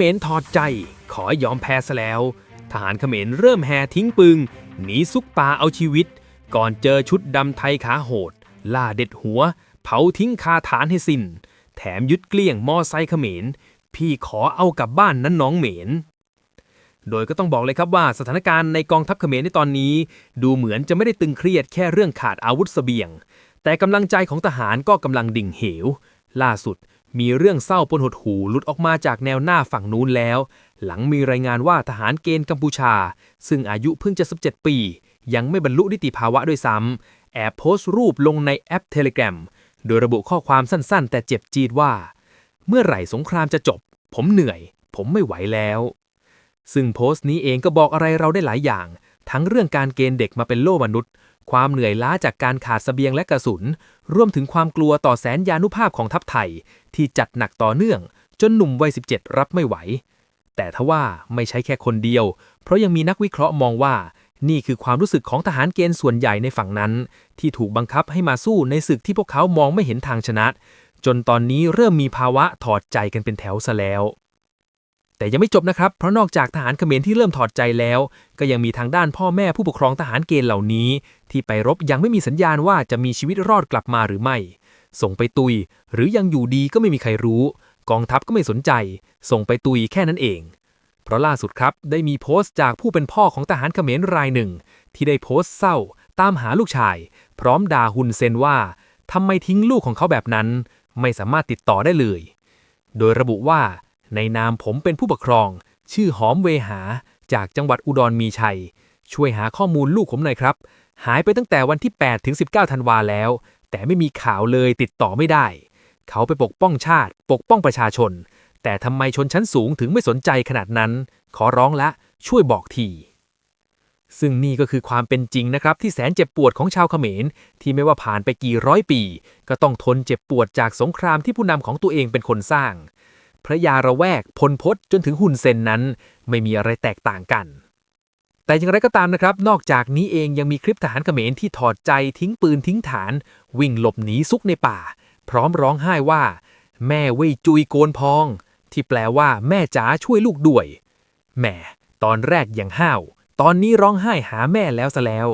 มรถอดใจ ขอยอมแพ้ซะแล้ว ทหารเขมรเริ่มแห่ทิ้งปืนหนีซุกป่าเอาชีวิต ก่อนเจอชุดดำไทยขาโหด ล่าเด็ดหัว เผาทิ้งคาฐานให้สิน้น แถมยึดเกลี้ยงมอไซค์เขมร พี่ขอเอากลับบ้านนั้นน้องเหมนโดยก็ต้องบอกเลยครับว่าสถานการณ์ในกองทัพเขมรในตอนนี้ ดูเหมือนจะไม่ได้ตึงเครียดแค่เรื่องขาดอาวุธเสบียง แต่กำลังใจของทหารก็กำลังดิ่งเหว ล่าสุด มีเรื่องเศร้าปนหดหูหลุดออกมาจากแนวหน้าฝั่งนู้นแล้ว หลังมีรายงานว่าทหารเกณฑ์กัมพูชา ซึ่งอายุเพิ่งจะ 17 ปี ยังไม่บรรลุนิติภาวะด้วยซ้ำแอบโพสต์รูปลงในแอป Telegram โดยระบุข้อความสั้นๆ แต่เจ็บจีดว่า เมื่อไหร่สงครามจะจบ ผมเหนื่อย ผมไม่ไหวแล้ว ซึ่งโพสต์นี้เองก็บอกอะไรเราได้หลายอย่าง ทั้งเรื่องการเกณฑ์เด็กมาเป็นโล่มนุษย์ ความเหนื่อยล้าจากการขาดเสบียงและกระสุน รวมถึงความกลัวต่อแสนยานุภาพของทัพไทย ที่จัดหนักต่อเนื่อง จนหนุ่มวัย 17 รับไม่ไหว แต่ทว่าไม่ใช่แค่คนเดียว เพราะยังมีนักวิเคราะห์มองว่า นี่คือความรู้สึกของทหารเกณฑ์ส่วนใหญ่ในฝั่งนั้น ที่ถูกบังคับให้มาสู้ในศึกที่พวกเขามองไม่เห็นทางชนะ จนตอนนี้เริ่มมีภาวะถอดใจกันเป็นแถวซะแล้ว แต่ยังไม่จบนะครับ เพราะนอกจากทหารเขมรที่เริ่มถอดใจแล้ว ก็ยังมีทางด้านพ่อแม่ผู้ปกครองทหารเกณฑ์เหล่านี้ ที่ไปรบยังไม่มีสัญญาณว่าจะมีชีวิตรอดกลับมาหรือไม่ ส่งไปตุย หรือยังอยู่ดีก็ไม่มีใครรู้ กองทัพก็ไม่สนใจ ส่งไปตุยแค่นั้นเอง เพราะล่าสุดครับได้มีโพสต์จากผู้เป็นพ่อของทหารเขมรรายหนึ่ง ที่ได้โพสต์เศร้า ตามหาลูกชาย พร้อมด่าฮุนเซนว่าทำไมทิ้งลูกของเขาแบบนั้น ไม่สามารถติดต่อได้เลย โดยระบุว่า ในนามผมเป็นผู้ปกครอง ชื่อหอมเวหา จากจังหวัดอุดรมีชัย ช่วยหาข้อมูลลูกผมหน่อยครับ หายไปตั้งแต่วันที่8ถึง19ธันวาแล้ว แต่ไม่มีข่าวเลยติดต่อไม่ได้ เขาไปปกป้องชาติ ปกป้องประชาชน แต่ทำไมชนชั้นสูงถึงไม่สนใจขนาดนั้น ขอร้องละ ช่วยบอกทีซึ่งนี่ก็คือความเป็นจริงนะครับ ที่แสนเจ็บปวดของชาวเขมร ที่ไม่ว่าผ่านไปกี่ร้อยปี ก็ต้องทนเจ็บปวดจากสงครามที่ผู้นำของตัวเองเป็นคนสร้าง พระยาระแวกพลพศจนถึงหุ่นเซนนั้น ไม่มีอะไรแตกต่างกัน แต่อย่างไรก็ตามนะครับ นอกจากนี้เองยังมีคลิปทหารเขมรที่ถอดใจทิ้งปืนทิ้งฐาน วิ่งหลบหนีซุกในป่า พร้อมร้องไห้ว่า แม่เว้ยจุยโกนพอง ที่แปลว่าแม่จ๋าช่วยลูกด้วยแหม่ตอนแรกยังห้าว ตอนนี้ร้องไห้หาแม่แล้วซะแล้ว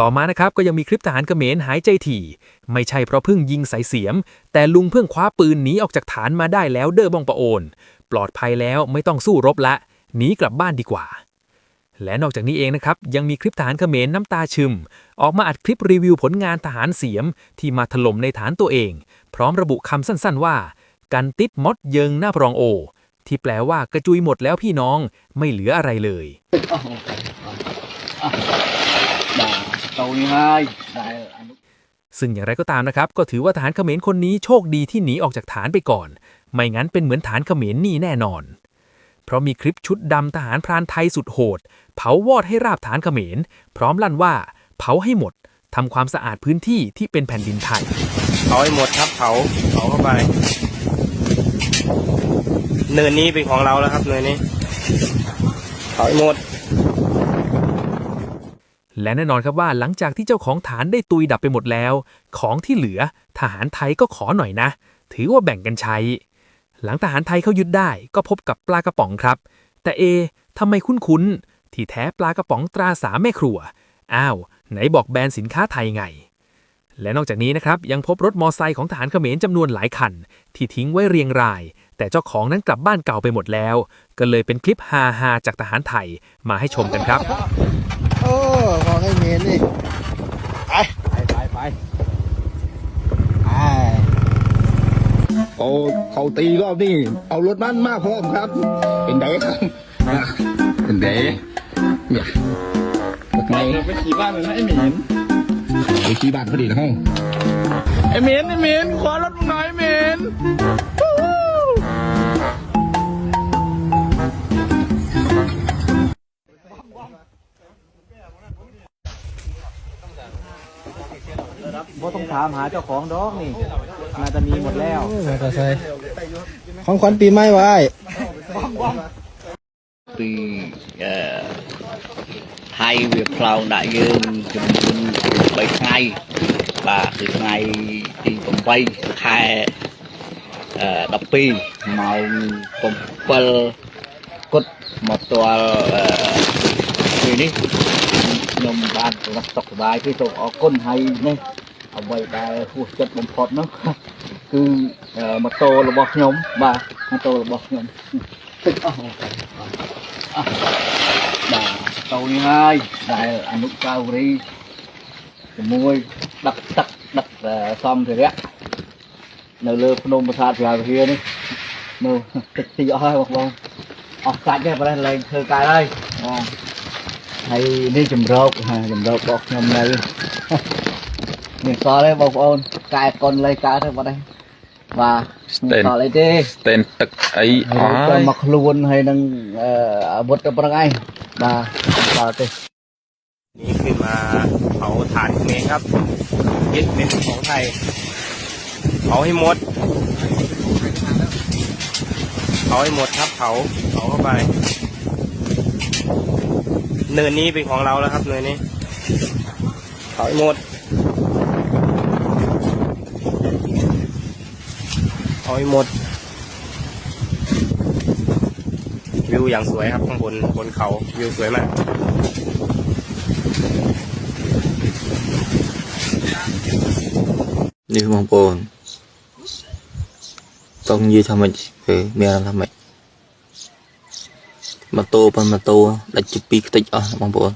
ต่อมานะครับก็ยังมีคลิปทหารเขมรหายใจถี่ ไม่ใช่เพราะเพิ่งยิงใส่เสียม แต่ลุงเพิ่งคว้าปืนหนีออกจากฐานมาได้แล้วเด้อบองปะโอน ปลอดภัยแล้วไม่ต้องสู้รบละหนีกลับบ้านดีกว่า และนอกจากนี้เองนะครับ ยังมีคลิปทหารเขมรน้ำตาชึม ออกมาอัดคลิปรีวิวผลงานทหารเสียม ที่มาถล่มในฐานตัวเอง พร้อมระบุคำสั้นๆว่า กันติดมดเยิงหน้าพรองโอ ที่แปลว่ากระจุยหมดแล้วพี่น้องไม่เหลืออะไรเลย ซึ่งอย่างไรก็ตามนะครับ ก็ถือว่าทหารเขมรคนนี้โชคดีที่หนีออกจากฐานไปก่อน ไม่งั้นเป็นเหมือนฐานเขมรนี่แน่นอน เพราะมีคลิปชุดดำทหารพรานไทยสุดโหด เผาวอดให้ราบฐานเขมร พร้อมลั่นว่า เผาให้หมดทำความสะอาดพื้นที่ที่เป็นแผ่นดินไทย เผาให้หมดครับเผาเผาเข้าไป เนินนี้เป็นของเราแล้วครับเนินนี้เผาให้หมด และแน่นอนครับว่าหลังจากที่เจ้าของฐานได้ตุยดับไปหมดแล้ว ของที่เหลือทหารไทยก็ขอหน่อยนะ ถือว่าแบ่งกันใช้ หลังทหารไทยเขายึดได้ ก็พบกับปลากระป๋องครับ แต่เอทำไมคุ้นๆที่แท้ปลากระป๋องตราสามแม่ครัว อ้าว ไหนบอกแบรนด์สินค้าไทยไง และนอกจากนี้นะครับยังพบรถมอไซค์ของทหารเขมรจำนวนหลายคัน ที่ทิ้งไว้เรียงราย แต่เจ้าของนั้นกลับบ้านเก่าไปหมดแล้ว ก็เลยเป็นคลิปฮาๆจากทหารไทยมาให้ชมกันครับ โอ้ขอให้เมนนี่ไปไปไปไปไปโอ้เขาตีรอบนี้เอารถบ้านมาพร้อมครับ เป็นไดครับอะเป็นไดเนี่ยไงไปขี่บ้านเลยนะไอ้เหม็นไปขี่บ้านพอดีนะห้องไอ้เหม็นไอ้เหม็นขอรถมึงหน่อยไอ้เหม็น ถามหาเจ้าของดอกนี่น่าจะมีหมดแล้ว ของขวัญปีใหม่ไว้ ពីអឺហើយវាផ្លោងដាក់យើងចំនួន3ថ្ងៃ បាទគឺថ្ងៃទី8ខែអឺ12ម៉ោង7គត់មកផ្ទាល់អឺពេលនេះខ្ញុំបានប្រកាសសុខសប្បាយគឺសូមអរគុណហើយនេះ អ្វីដែលហួសចិត្តបំផុតនោះគឺអឺម៉ូតូរបស់ខ្ញុំបាទម៉ូតូរបស់ខ្ញុំទឹកអស់អស់បាទម៉ូតូនេះហើយដែលអនុស្សាវរីយ៍ជាមួយដឹកទឹកដឹកអឺសម្ភារៈនៅលើភ្នំប្រាសាទព្រះវិហារនេះមើលទឹកទីអស់ហើយបងប្អូនអស់សាច់ហើយប្រហែលលែងធ្វើកាយហើយបងហើយនេះជំរកហាជំរករបស់ខ្ញុំនៅ មានសល់ទេបងប្អូនកែកុនលេខកើតទេបាត់ទេបាទមានសល់អីទេ ស្ទែនទឹកអីអ ហើយ ស់ ទៅ ហើយ មកខ្លួនហើយនឹងអឺអាវុធទៅប្រឹងឯងបាទសល់ទេ นี่คือมาเผาถ่านเขมรครับยึดเป็นของไทยเผาให้หมดเผาให้หมดครับเผาเผาเข้าไป เนินนี้เป็นของเราแล้วครับเนินนี้เผาให้หมด เผาให้หมด วิวอย่างสวยครับข้างบนบนเขาวิวสวยมาก នេះបងប្អូនចង់និយាយថាម៉េចពេលមានអារម្មណ៍ថាម៉េចម៉ូតូប៉ុនម៉ូតូដាច់ជាពីរខ្ទេចអស់បងប្អូន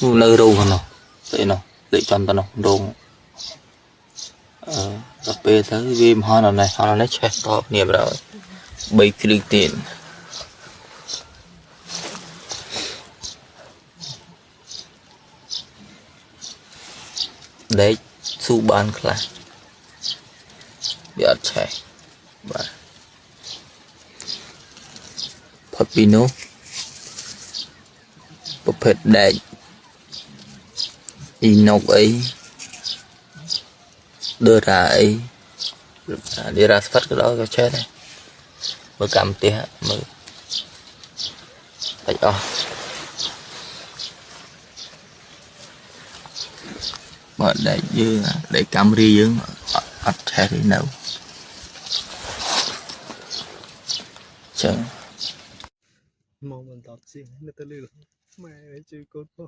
នោះនៅរោងហ្នឹងស្អីនោះលេខចំតនោះរោងអឺ ដល់ពេលទៅវាមហននេះហននេះឆេះតបគ្នាប្រហើយ3គ្រឿងទៀតដេកស៊ូបានខ្លះវាអត់ឆេះបាទផុតពីនោះប្រភេទដែកអ៊ីណុកអី đưa ra ấy à, đi ra phát cái đó cho chết này mới cầm tiền mới phải cho. Bởi để dư để cầm ri dương ở thế đi đâu Chờ. mong mình tọt gì nó tới lưu mẹ chơi cốt không